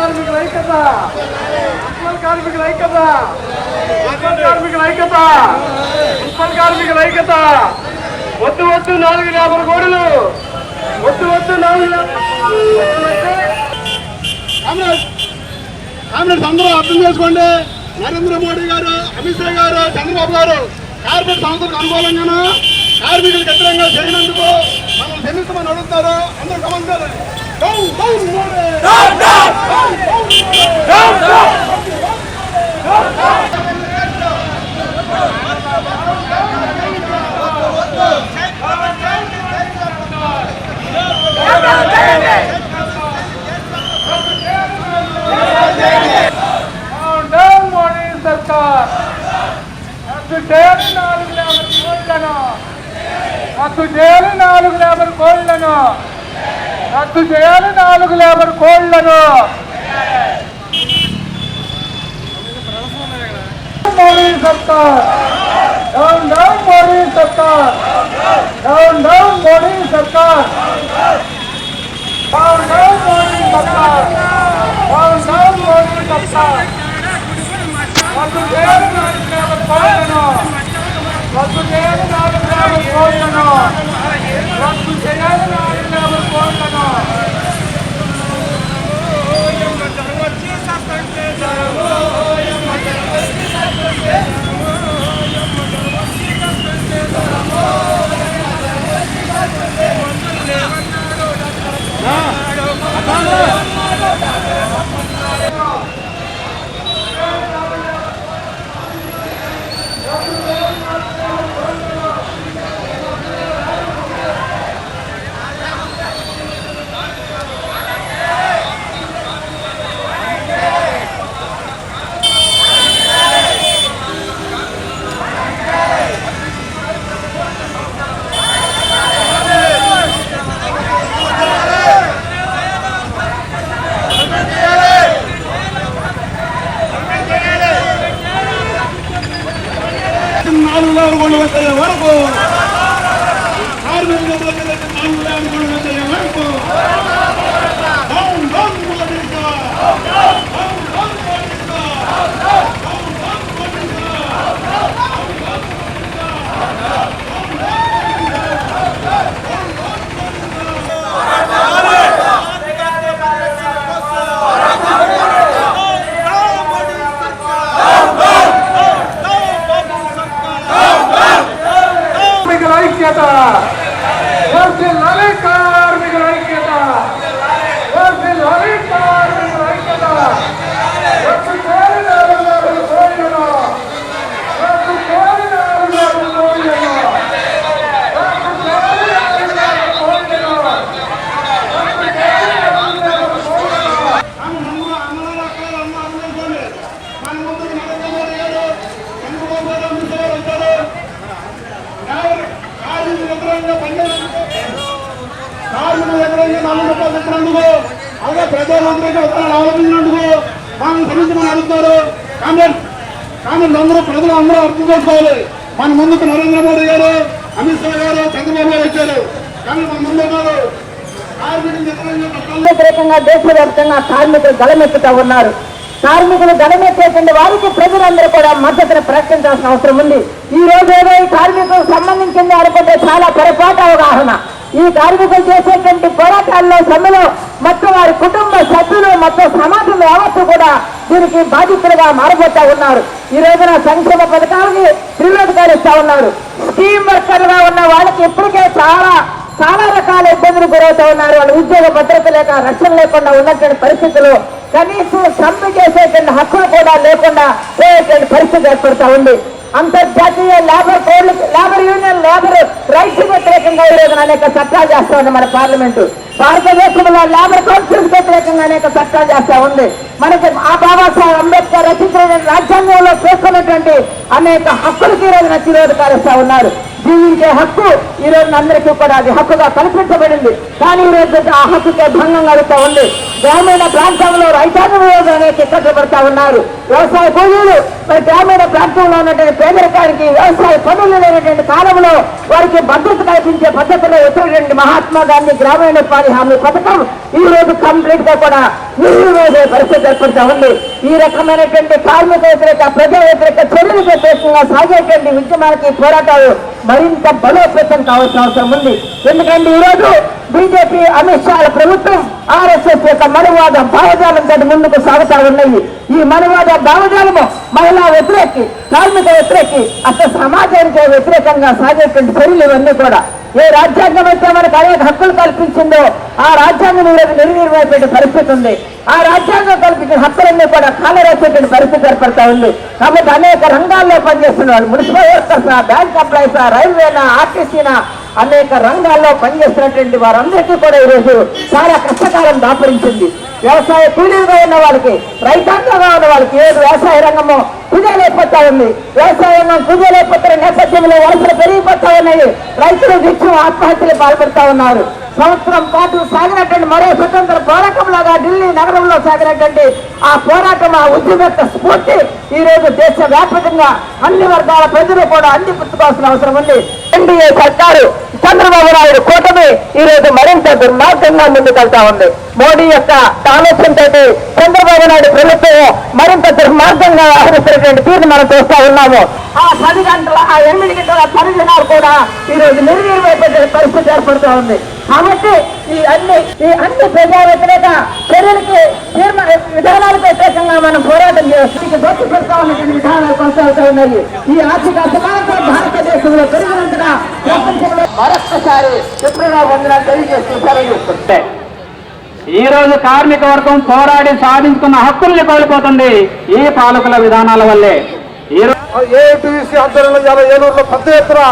కార్మికుల ఐక్యత. మున్సిపల్ కార్మికుల ఐక్యత. మున్సిపల్ కార్మికుల ఐక్యత. మున్సిపల్ కార్మికుల ఐక్యత. వద్దు వద్దు నాలుగు యాభై కోడులు. వద్దు వద్దు నాలుగు కామ్రేడ్స్ అందరూ అర్థం చేసుకోండి. నరేంద్ర మోడీ గారు అమిత్ షా గారు చంద్రబాబు గారు కార్పొరేట్ సంస్థలకు అనుకూలంగాను? కార్మికులకు వ్యతిరేకంగా చేయనందుకు మనం క్షమిస్తామని అడుగుతారు. అందరూ గమనించాలి down down Modi down Modi సర్కార్ రద్దు చేయాలి నాలుగు యాభై కోళ్ళను రద్దు చేయాలి నాలుగు యాభై కోళ్ళను రద్దు చేయాలి నాలుగు యాభై కోళ్ళను మోడీ సర్కార్ డౌన్ డౌన్ మోడీ సర్కార్ డౌన్ డౌన్ మోడీ సర్కార్ డౌన్ డౌన్ మోడీ సర్కార్ డౌన్ డౌన్ మోడీ సర్కార్ రద్దు చేయాలి నాలుగు యాభై కోళ్ళను రద్దు చేయాలి నాలుగు యాభై కోళ్ళను రద్దు చేయాలి నాలుగు యాభై కోళ్ళను నాలుగు ಒಂದು ವರ್ಷ ಹೊರಗು కార్మికుల ఐక్యత వర్ధిల్లాలి కార్మికుల ఐక్యత వర్ధిల్లాలి కార్మికుల ఐక్యత రద్దు చేయాలి నాలుగు యాభై కోళ్ళను రద్దు చేయాలి నాలుగు యాభై కోళ్ళను రద్దు చేయాలి నాలుగు యాభై కోళ్ళను రద్దు చేయాలి నాలుగు యాభై కోళ్ళను మన ముందు అన్నల అక్కల అన్న అందరూ మన ముందు నరేంద్ర మోడీ గారు నాలుగు రూపాయలు ఇచ్చినందుకు అలాగే ప్రధానమంత్రికి ఉత్తరాలు అవలంబించినందుకు మనం క్షమించమని అడుగుతారు. కానీ కానీ అందరూ ప్రజలు అందరూ అర్థం చేసుకోవాలి. మన ముందుకు నరేంద్ర మోడీ గారు అమిత్ షా గారు చంద్రబాబు గారు వచ్చారు. కానీ మన ముందు గారు వ్యతిరేకంగా దేశవ్యాప్తంగా కార్మికులు గలమెత్తుతూ ఉన్నారు. కార్మికులు గలమెత్తేటువంటి వారికి ప్రజలందరూ కూడా మద్దతును ప్రకటించాల్సిన అవసరం ఉంది. ఈ రోజు ఏదో ఈ కార్మికులకు సంబంధించింది అనుకుంటే చాలా పొరపాటు అవగాహన. ఈ కార్మికులు చేసేటువంటి పోరాటాల్లో సమ్మెలో మొత్తం వారి కుటుంబ సభ్యులు మొత్తం సమాజం యావత్తు కూడా దీనికి బాధితులుగా మారబోతా ఉన్నారు. ఈ రోజున సంక్షేమ పథకాలకి త్రివేదకారిస్తా ఉన్నారు. స్కీమ్ వర్కర్లుగా ఉన్న వాళ్ళకి ఇప్పటికే చాలా చాలా రకాల ఇబ్బందులు గురవుతూ ఉన్నారు. వాళ్ళు ఉద్యోగ భద్రత లేక రక్షణ లేకుండా ఉన్నటువంటి పరిస్థితులు కనీసం సమ్మె చేసేటువంటి హక్కులు కూడా లేకుండా పోయేటువంటి పరిస్థితి ఏర్పడుతూ ఉంది. అంతర్జాతీయ లేబర్ కోడ్లు లేబర్ యూనియన్ లేబర్ రైట్స్ వ్యతిరేకంగా ఈరోజు అనేక చట్టాలు చేస్తా ఉంది మన పార్లమెంటు భారతదేశంలో లేబర్ కౌన్సిల్స్ వ్యతిరేకంగా అనేక చట్టాలు చేస్తా ఉంది. మనకి ఆ బాబాసాహెబ్ అంబేద్కర్ రచించిన రాజ్యాంగంలో పేర్కొన్నటువంటి అనేక హక్కులకి నచ్చి రోజు తిరోధకారిస్తా ఉన్నారు. జీవించే హక్కు ఈ అందరికీ కూడా అది హక్కుగా కల్పించబడింది కానీ ఈరోజు ఆ హక్కుకే భంగం కలుగుతూ ఉంది. గ్రామీణ ప్రాంతంలో రైతాంగం విరోధం అనేక ఇక్కట్లు పడతా ఉన్నారు. వ్యవసాయ కూలీలు మరి గ్రామీణ ప్రాంతంలో ఉన్నటువంటి పేదరికానికి వ్యవసాయ పనులు లేనటువంటి కాలంలో వారికి భద్రత కల్పించే పద్ధతిలో వచ్చినటువంటి మహాత్మా గాంధీ గ్రామీణ ఉపాధి హామీ పథకం ఈ రోజు కంప్లీట్గా కూడా నిర్వహించే పరిస్థితి ఏర్పడుతూ ఉంది. ఈ రకమైనటువంటి కార్మిక వ్యతిరేక ప్రజా వ్యతిరేక చర్యలకు వ్యతిరేకంగా సాగేటువంటి ఉద్యమానికి పోరాటాలు మరింత బలోపేతం కావాల్సిన అవసరం ఉంది. ఎందుకంటే ఈ రోజు బీజేపీ అమిత్ షా ప్రభుత్వం ఆర్ఎస్ఎస్ యొక్క మనువాద భావజాలంతో ముందుకు సాగుతా ఉన్నాయి. ఈ మనువాద భావజాలము మహిళా వ్యతిరేకి కార్మిక వ్యతిరేకి అసలు సమాజానికి వ్యతిరేకంగా సాగేటువంటి చర్యలు ఇవన్నీ కూడా. ఏ రాజ్యాంగం అయితే మనకు అనేక హక్కులు కల్పించిందో ఆ రాజ్యాంగం ఈరోజు నిర్వీర్యమైపోయే పరిస్థితి ఉంది. ఆ రాజ్యాంగం కల్పించిన హక్కులన్నీ కూడా కాలరేసేటువంటి పరిస్థితి ఏర్పడతా ఉంది. కాబట్టి అనేక రంగాల్లో పనిచేస్తున్న వాళ్ళు మున్సిపల్ వర్కర్స్ బ్యాంక్ ఎంప్లాయీస్ రైల్వేనా ఆర్టీసీనా అనేక రంగాల్లో పనిచేస్తున్నటువంటి వారందరికీ కూడా ఈరోజు చాలా కష్టకాలం దాపరించింది. వ్యవసాయ కూలీలుగా ఉన్న వాళ్ళకి రైతాంగంగా ఉన్న వాళ్ళకి ఏది వ్యవసాయ రంగము కుదేలైపోతా ఉంది. వ్యవసాయ రంగం కుదేలైపోతున్న నేపథ్యంలో వలసలు పెరిగిపోతా ఉన్నాయి. రైతులు నిత్యం ఆత్మహత్యలు పాల్పడతా ఉన్నారు. సంవత్సరం పాటు సాగినటువంటి మరో స్వతంత్ర పోరాటంలాగా ఢిల్లీ నగరంలో సాగినటువంటి ఆ పోరాటం ఆ ఉద్యమ స్ఫూర్తి ఈ రోజు దేశ వ్యాపకంగా అన్ని వర్గాల ప్రజలు కూడా అందిపుచ్చుకోవాల్సిన అవసరం ఉంది. ఎన్డీఏ సర్కారు చంద్రబాబు నాయుడు కూటమి ఈ రోజు మరింత దుర్మార్గంగా ముందుకెళ్తా ఉంది. మోడీ యొక్క ఆలోచనతో చంద్రబాబు నాయుడు ప్రభుత్వం మరింత దుర్మార్గంగా వ్యవహరిస్తున్నటువంటి తీరుని మనం చూస్తా ఉన్నాము. ఆ పది గంటల ఆ ఎనిమిది గంటల పని దినాలు కూడా ఈ రోజు నిర్వీర్యమైపోయే పరిస్థితి ఏర్పడుతూ ఉంది. కాబట్టి ఈ అన్ని ఈ అన్ని ప్రజా వ్యతిరేక చర్యలకి తీర్మా విధానాలకు వ్యతిరేకంగా మనం పోరాటం చేస్తాం దొరికి పెడతా ఉన్నటువంటి విధానాలు కొనసాగుతూ ఉన్నాయి. ఈ ఆర్థిక అసమానత భారతదేశంలో పెరిగినందున ప్రపంచంలో మరొక్కసారి విప్లవ వందనాలు తెలియజేస్తూ సెలవు చేసుకుంటే ఈ రోజు కార్మిక వర్గం పోరాడి సాధించుకున్న హక్కుల్ని కోల్పోతుంది ఈ పాలకుల విధానాల వల్లే. ఈ రోజు ఏఐటీసీ ఆధ్వర్యంలో ఇలా ఏలూరులో పెద్ద ఎత్తున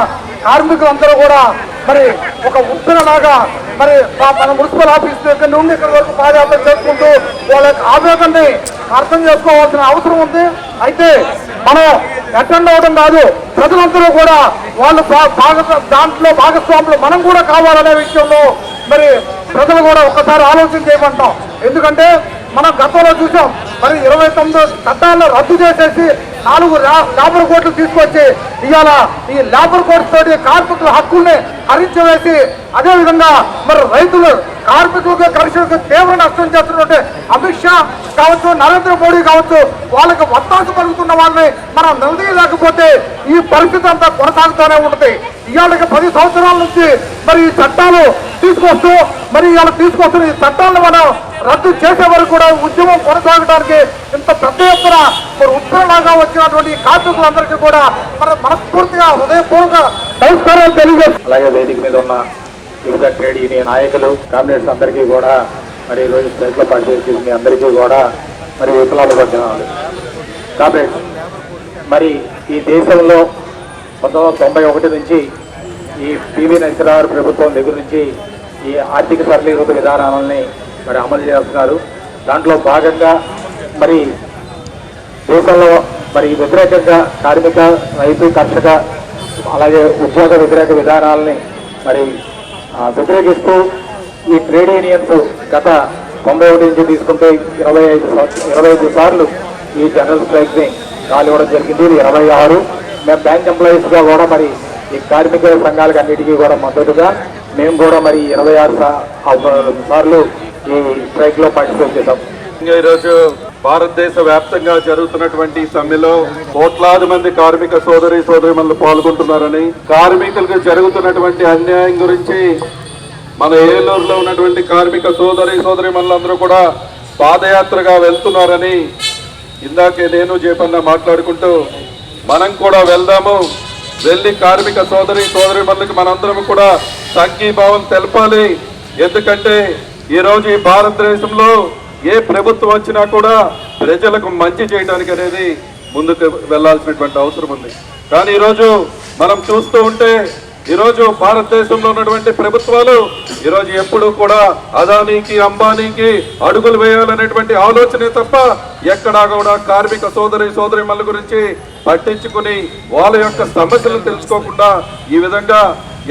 కార్మికులందరూ కూడా మరి ఒక ఉత్తరలాగా మరి మన మున్సిపల్ ఆఫీస్ దగ్గర నుండి ఇక్కడ వరకు పాదయాత్ర చేసుకుంటూ వాళ్ళ యొక్క ఆవేదనని అర్థం చేసుకోవాల్సిన అవసరం ఉంది. అయితే మనం అటెండ్ అవ్వడం కాదు ప్రజలందరూ కూడా వాళ్ళు దాంట్లో భాగస్వాములు మనం కూడా కావాలనే విషయంలో మరి ప్రజలు కూడా ఒక్కసారి ఆలోచన చేయమంటాం. ఎందుకంటే మనం గతంలో చూసాం మరి ఇరవై తొమ్మిది చట్టాలను రద్దు చేసేసి నాలుగు లేబర్ కోట్లు తీసుకొచ్చి ఇవాళ ఈ లేబర్ కోర్టు తోటి కార్మికుల హక్కుల్ని హరించవేసి అదే విధంగా మరి రైతులు కార్మికులకు కర్షకులకు తీవ్ర నష్టం చేస్తున్నట్టు అమిత్ షా కావచ్చు నరేంద్ర మోడీ కావచ్చు వాళ్ళకి వత్తాసు పలుకుతున్న వాళ్ళని మనం నిలదీయలేకపోతే ఈ పరిస్థితి అంతా కొనసాగుతూనే ఉంటుంది. ఇవాళకి పది సంవత్సరాల నుంచి మరి ఈ చట్టాలు తీసుకొస్తూ మరి ఇవాళ తీసుకొస్తున్న ఈ చట్టాలను మనం రద్దు చేసే వరకు కూడా ఉద్యమం కొనసాగడానికి ఇంత పెద్ద ఎత్తున మరి ఉత్తరలాగా వచ్చినటువంటి కార్మికులందరికీ కూడా మన మనస్ఫూర్తిగా హృదయపూర్వక నమస్కారాలు తెలియజేస్తాం అలాగే వేదిక మీద ఉన్న వివిధ ట్రేడ్ యూనియన్ నాయకులు కామ్రేడ్స్ అందరికీ కూడా మరి ఈరోజు స్టేట్లో పనిచేసి మీ అందరికీ కూడా మరి విప్లవాలు వచ్చినాలు కామ్రేడ్స్ మరి ఈ దేశంలో పంతొమ్మిది తొంభై ఒకటి నుంచి ఈ పివి నరసింహారావు ప్రభుత్వం దగ్గర నుంచి ఈ ఆర్థిక సరళీకృత విధానాలని మరి అమలు చేస్తున్నారు. దాంట్లో భాగంగా మరి దేశంలో మరి వ్యతిరేకంగా కార్మిక రైతు కర్షక అలాగే ఉద్యోగ వ్యతిరేక విధానాలని మరి వ్యతిరేకిస్తూ ఈ ట్రేడ్ యూనియన్స్ గత తొంభై ఒకటి నుంచి తీసుకుంటే ఇరవై ఐదు ఇరవై ఐదు సార్లు ఈ జనరల్ స్ట్రైక్ని కాలివ్వడం జరిగింది. ఇది ఇరవై ఆరు. మేము బ్యాంక్ ఎంప్లాయీస్గా కూడా మరి ఈ కార్మిక సంఘాలకు అన్నిటికీ కూడా మద్దతుగా మేము కూడా మరి ఇరవై ఆరు సార్లు ఈ స్ట్రైక్లో పార్టిసిపేట్ చేశాం ఈరోజు భారతదేశ వ్యాప్తంగా జరుగుతున్నటువంటి సమ్మెలో కోట్లాది మంది కార్మిక సోదరి సోదరిమణులు పాల్గొంటున్నారని కార్మికులకు జరుగుతున్నటువంటి అన్యాయం గురించి మన ఏలూరులో ఉన్నటువంటి కార్మిక సోదరి సోదరిమణులందరూ కూడా పాదయాత్రగా వెళ్తున్నారని ఇందాకే నేను జేపన్న మాట్లాడుకుంటూ మనం కూడా వెళ్దాము. వెళ్ళి కార్మిక సోదరి సోదరిమణులకి మనందరం కూడా సంఘీభావం తెలపాలి. ఎందుకంటే ఈరోజు ఈ భారతదేశంలో ఏ ప్రభుత్వం వచ్చినా కూడా ప్రజలకు మంచి చేయడానికి అనేది ముందుకు వెళ్ళాల్సినటువంటి అవసరం ఉంది. కానీ ఈరోజు మనం చూస్తూ ఉంటే ఈరోజు భారతదేశంలో ఉన్నటువంటి ప్రభుత్వాలు ఈరోజు ఎప్పుడు కూడా అదానీకి అంబానీకి అడుగులు వేయాలనేటువంటి ఆలోచనే తప్ప ఎక్కడా కూడా కార్మిక సోదరి సోదరి గురించి పట్టించుకుని వాళ్ళ యొక్క సమస్యలను తెలుసుకోకుండా ఈ విధంగా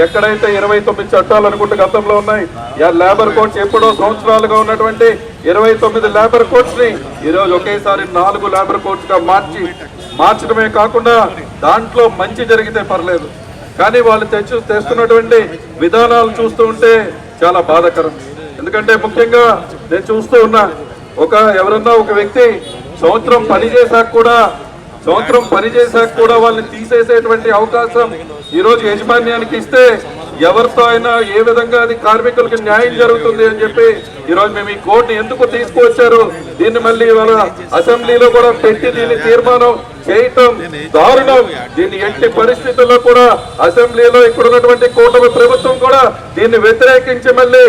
ఎక్కడైతే ఇరవై తొమ్మిది చట్టాలు అనుకుంటే గతంలో ఉన్నాయి ఆ లేబర్ కోడ్స్ ఎప్పుడో సంవత్సరాలుగా ఉన్నటువంటి ఇరవై తొమ్మిది లేబర్ కోడ్స్ని ఈరోజు ఒకేసారి నాలుగు లేబర్ కోడ్స్గా మార్చి మార్చడమే కాకుండా దాంట్లో మంచి జరిగితే పర్లేదు. కానీ వాళ్ళు తెచ్చు తెస్తున్నటువంటి విధానాలు చూస్తూ ఉంటే చాలా బాధాకరం. ఎందుకంటే ముఖ్యంగా నేను చూస్తూ ఉన్నా ఒక ఎవరన్నా ఒక వ్యక్తి సంవత్సరం పనిచేశాక కూడా సంవత్సరం పనిచేశాక కూడా వాళ్ళని తీసేసేటువంటి అవకాశం ఈరోజు యాజమాన్యానికి యజమాన్యానికి ఇస్తే ఎవరితో అయినా ఏ విధంగా అది కార్మికులకు న్యాయం జరుగుతుంది అని చెప్పి ఈ రోజు మేము ఈ కోర్టుని ఎందుకు తీసుకువచ్చారు? దీన్ని మళ్ళీ వాళ్ళ అసెంబ్లీలో కూడా పెట్టి దీన్ని తీర్మానం చేయటం దారుణం. దీన్ని ఎట్టి పరిస్థితుల్లో కూడా అసెంబ్లీలో ఇక్కడ ఉన్నటువంటి కూటమి ప్రభుత్వం కూడా దీన్ని వ్యతిరేకించి మళ్ళీ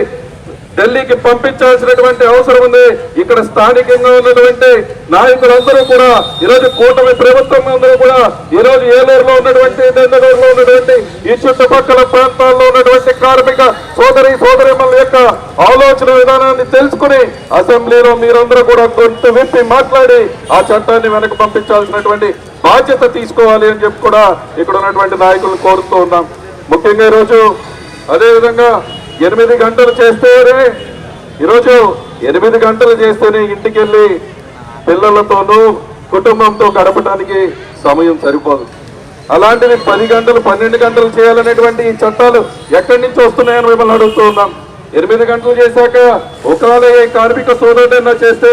ఢిల్లీకి పంపించాల్సినటువంటి అవసరం ఉంది. ఇక్కడ స్థానికంగా ఉన్నటువంటి నాయకులందరూ కూడా ఈరోజు కూటమి ప్రభుత్వం అందరూ కూడా ఈరోజు ఏలూరులో ఉన్నటువంటి దండలూరులో ఉన్నటువంటి ఈ చుట్టుపక్కల ప్రాంతాల్లో ఉన్నటువంటి కార్మిక సోదరి సోదరిమల యొక్క ఆలోచన విధానాన్ని తెలుసుకుని అసెంబ్లీలో మీరందరూ కూడా గొంతు విప్పి మాట్లాడి ఆ చట్టాన్ని వెనక్కి పంపించాల్సినటువంటి బాధ్యత తీసుకోవాలి అని చెప్పి కూడా ఇక్కడ ఉన్నటువంటి నాయకులను కోరుతూ ఉన్నాం. ముఖ్యంగా ఈరోజు అదేవిధంగా ఎనిమిది గంటలు చేస్తేనే ఈరోజు ఎనిమిది గంటలు చేస్తేనే ఇంటికి వెళ్ళి పిల్లలతోనూ కుటుంబంతో గడపడానికి సమయం సరిపోదు. అలాంటివి పది గంటలు పన్నెండు గంటలు చేయాలనేటువంటి ఈ చట్టాలు ఎక్కడి నుంచి వస్తున్నాయని మిమ్మల్ని అడుగుతూ ఉన్నాం. ఎనిమిది గంటలు చేశాక ఒకవేళ ఏ కార్మిక సోదరుడైనా చేస్తే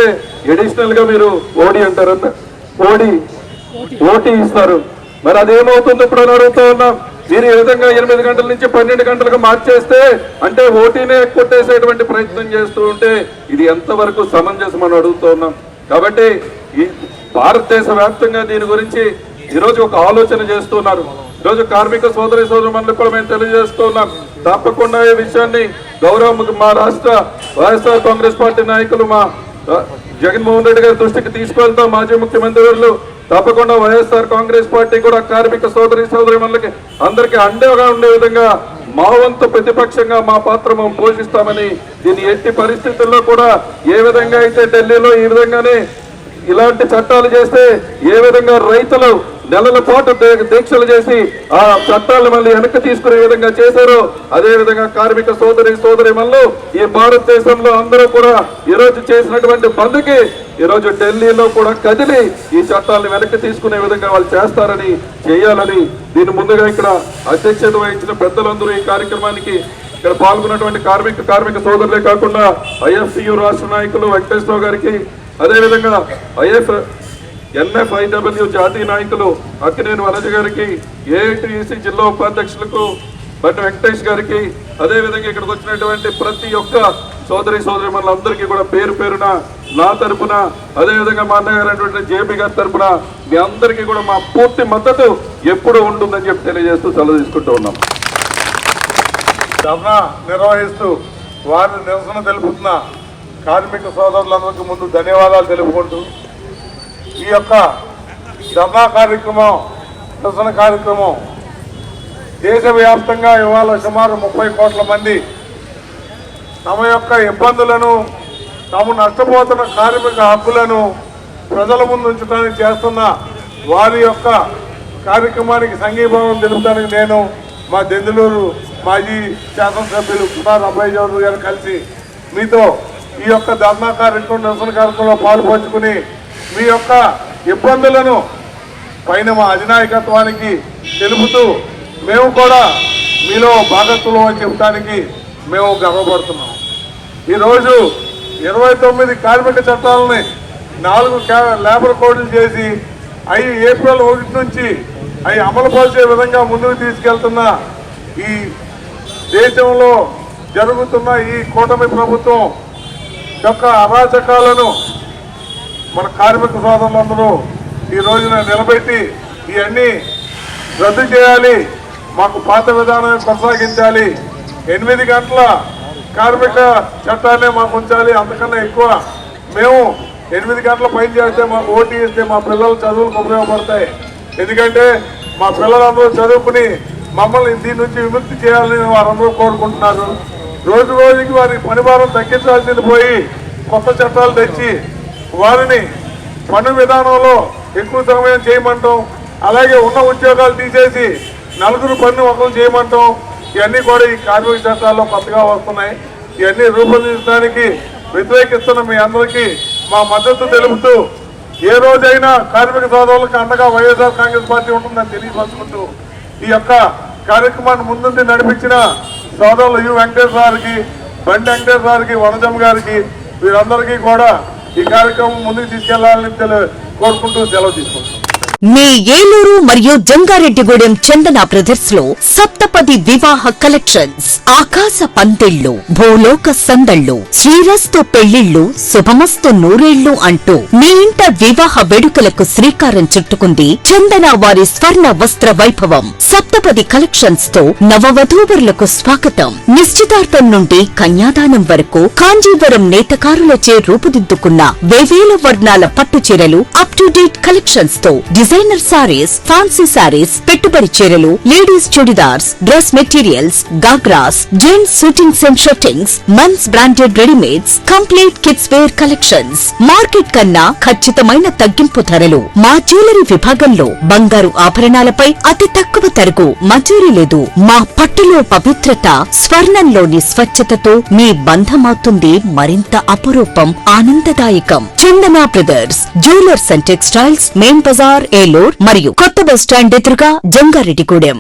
ఎడిషనల్గా మీరు ఓడి అంటారన్న ఓడి ఓటీ ఇస్తారు. మరి అదేమవుతుంది ఇప్పుడు అని అడుగుతూ ఉన్నాం. దీని ఈ విధంగా ఎనిమిది గంటల నుంచి పన్నెండు గంటలకు మార్చేస్తే అంటే ఓటీనే కొట్టేసేటువంటి ప్రయత్నం చేస్తూ ఉంటే ఇది ఎంతవరకు సమంజసం అని అడుగుతూ ఉన్నాం. కాబట్టి ఈ భారతదేశ వ్యాప్తంగా దీని గురించి ఈరోజు ఒక ఆలోచన చేస్తున్నారు ఈరోజు కార్మిక సోదరి సోదరులకు కూడా మేము తెలియజేస్తున్నాం తప్పకుండా ఈ విషయాన్ని గౌరవ మా రాష్ట్ర వైఎస్ఆర్ కాంగ్రెస్ పార్టీ నాయకులు మా జగన్మోహన్ రెడ్డి గారి దృష్టికి తీసుకెళ్తాం మాజీ ముఖ్యమంత్రి తప్పకుండా వైఎస్ఆర్ కాంగ్రెస్ పార్టీ కూడా కార్మిక సోదరి సోదరి మనలకి అందరికీ అండగా ఉండే విధంగా మా వంతు ప్రతిపక్షంగా మా పాత్ర మేము పోషిస్తామని దీన్ని ఎట్టి పరిస్థితుల్లో కూడా ఏ విధంగా అయితే ఢిల్లీలో ఈ విధంగానే ఇలాంటి చట్టాలు చేస్తే ఏ విధంగా రైతులు నెలల పాటు దీక్షలు చేసి ఆ చట్టాలను మళ్ళీ వెనక్కి తీసుకునే విధంగా చేశారో. అదే విధంగా కార్మిక సోదరి సోదరి ఈ భారతదేశంలో అందరూ కూడా ఈ రోజు చేసినటువంటి బంద్కి ఈ రోజు ఢిల్లీలో కూడా కదిలి ఈ చట్టాలను వెనక్కి తీసుకునే విధంగా వాళ్ళు చేస్తారని చేయాలని దీని ముందుగా ఇక్కడ అధ్యక్షత వహించిన పెద్దలందరూ ఈ కార్యక్రమానికి ఇక్కడ పాల్గొన్నటువంటి కార్మిక కార్మిక సోదరులే కాకుండా ఐఎఫ్సియు రాష్ట్ర నాయకులు వెంకటేశ్వరరావు గారికి అదేవిధంగా ఐఎఫ్ ఎన్ఎఫ్ఐడబ్ల్యూ జాతీయ నాయకులు అక్కినేని వనజ గారికి ఏఐటిసి జిల్లా ఉపాధ్యక్షులకు బట్ వెంకటేష్ గారికి అదేవిధంగా ఇక్కడికి వచ్చినటువంటి ప్రతి ఒక్క సోదరి సోదరి మనందరికీ కూడా పేరు పేరున నా తరపున అదేవిధంగా మా అన్నగారైనటువంటి జేపీ గారి తరపున మీ అందరికీ కూడా మా పూర్తి మద్దతు ఎప్పుడు ఉంటుందని చెప్పి తెలియజేస్తూ సెలవు తీసుకుంటూ ఉన్నాం. ధర్నా నిర్వహిస్తూ వారిని నిరసన తెలుపుతున్న కార్మిక సోదరులందరికీ ముందు ధన్యవాదాలు తెలుపుకుంటూ ఈ యొక్క ధర్నా కార్యక్రమం నిరసన కార్యక్రమం దేశవ్యాప్తంగా ఇవాళ సుమారు ముప్పై కోట్ల మంది తమ యొక్క ఇబ్బందులను తాము నష్టపోతున్న కార్మిక హక్కులను ప్రజల ముందు ఉంచడానికి చేస్తున్న వారి యొక్క కార్యక్రమానికి సంఘీభావం తెలుపడానికి నేను మా దెందులూరు మాజీ శాసనసభ్యులు కుమార్ అబ్బాయి చౌదరి గారు కలిసి మీతో ఈ యొక్క ధర్నా కార్యక్రమం నిరసన కార్యక్రమంలో పాలుపంచుకుని మీ యొక్క ఇబ్బందులను పైన మా అధినాయకత్వానికి తెలుపుతూ మేము కూడా మీలో భాగత్వం అని చెప్పడానికి మేము గర్వపడుతున్నాం. ఈరోజు ఇరవై తొమ్మిది కార్మిక చట్టాలని నాలుగు లేబర్ కోడ్లు చేసి అవి ఏప్రిల్ ఒకటి నుంచి అవి అమలుపరిచే విధంగా ముందుకు తీసుకెళ్తున్న ఈ దేశంలో జరుగుతున్న ఈ కూటమి ప్రభుత్వం యొక్క అరాచకాలను మన కార్మిక సోదరులందరూ ఈ రోజున నిలబెట్టి ఇవన్నీ రద్దు చేయాలి. మాకు పాత విధానం కొనసాగించాలి. ఎనిమిది గంటల కార్మిక చట్టాన్ని మాకు ఉంచాలి. అంతకన్నా ఎక్కువ మేము ఎనిమిది గంటల పైన చేస్తే మాకు ఓటీ ఇస్తే మా పిల్లలు చదువులకు ఉపయోగపడతాయి. ఎందుకంటే మా పిల్లలందరూ చదువుకుని మమ్మల్ని దీని నుంచి విముక్తి చేయాలని వారందరూ కోరుకుంటున్నారు. రోజు రోజుకి వారి పనిభారం తగ్గించాల్సింది పోయి కొత్త చట్టాలు తెచ్చి వారిని పన్ను విధానంలో ఎక్కువ సమయం చేయమంటాం. అలాగే ఉన్న ఉద్యోగాలు తీసేసి నలుగురు పన్ను ఒకరు చేయమంటాం. ఇవన్నీ కూడా ఈ కార్మిక చట్టాల్లో కొత్తగా వస్తున్నాయి. ఇవన్నీ రూపొందించడానికి వ్యతిరేకిస్తున్న మీ అందరికీ మా మద్దతు తెలుపుతూ ఏ రోజైనా కార్మిక సోదరులకు అండగా వైఎస్ఆర్ కాంగ్రెస్ పార్టీ ఉంటుందని తెలియపరుచుకుంటూ ఈ యొక్క కార్యక్రమాన్ని ముందుండి నడిపించిన సోదరులు యు వెంకటేశ్వర గారికి బండి వెంకటేశ్వర గారికి గారికి వీరందరికీ కూడా ఈ కార్యక్రమం ముందుకు తీసుకెళ్ళాలని కోరుకుంటూ సెలవు తీసుకుంటాం మీ ఏలూరు మరియు జంగారెడ్డిగూడెం చందన బ్రదర్స్లో సప్తపది వివాహ కలెక్షన్స్. ఆకాశ పందిళ్ళు భూలోక సందళ్ళు శ్రీరస్తు పెళ్ళిళ్ళు శుభమస్తు నూరేళ్ళు అంటూ మీ ఇంట వివాహ వేడుకలకు శ్రీకారం చుట్టుకుంది చందన వారి స్వర్ణ వస్త్ర వైభవం. సప్తపది కలెక్షన్స్తో నవవధూవరులకు స్వాగతం. నిశ్చితార్థం నుండి కన్యాదానం వరకు కాంజీవరం నేతకారులచే రూపుదిద్దుకున్న వేవేల వర్ణాల పట్టు చీరలు అప్ టు డేట్ కలెక్షన్స్తో డిజైనర్ సారీస్ ఫ్యాన్సీ సారీస్ పెట్టుబడి చీరలు ladies churidars dress materials ghagras gents suitings and shirtings men's branded readymades complete kids wear collections market కన్నా ఖచ్చితమైన తగ్గింపు ధరలు. మా జ్యువెలరీ విభాగంలో బంగారు ఆభరణాలపై అతి తక్కువ ధరకు మజూరీ లేదు. మా పట్టులో పవిత్రత స్వర్ణంలోని స్వచ్ఛతతో మీ బంధమవుతుంది మరింత అపురూపం ఆనందదాయకం. Chandana brothers jewellers and textiles main bazaar Eluru మరియు కొత్త బస్టాండ్ ఎదురుగా జంగారెడ్డిగూడెం.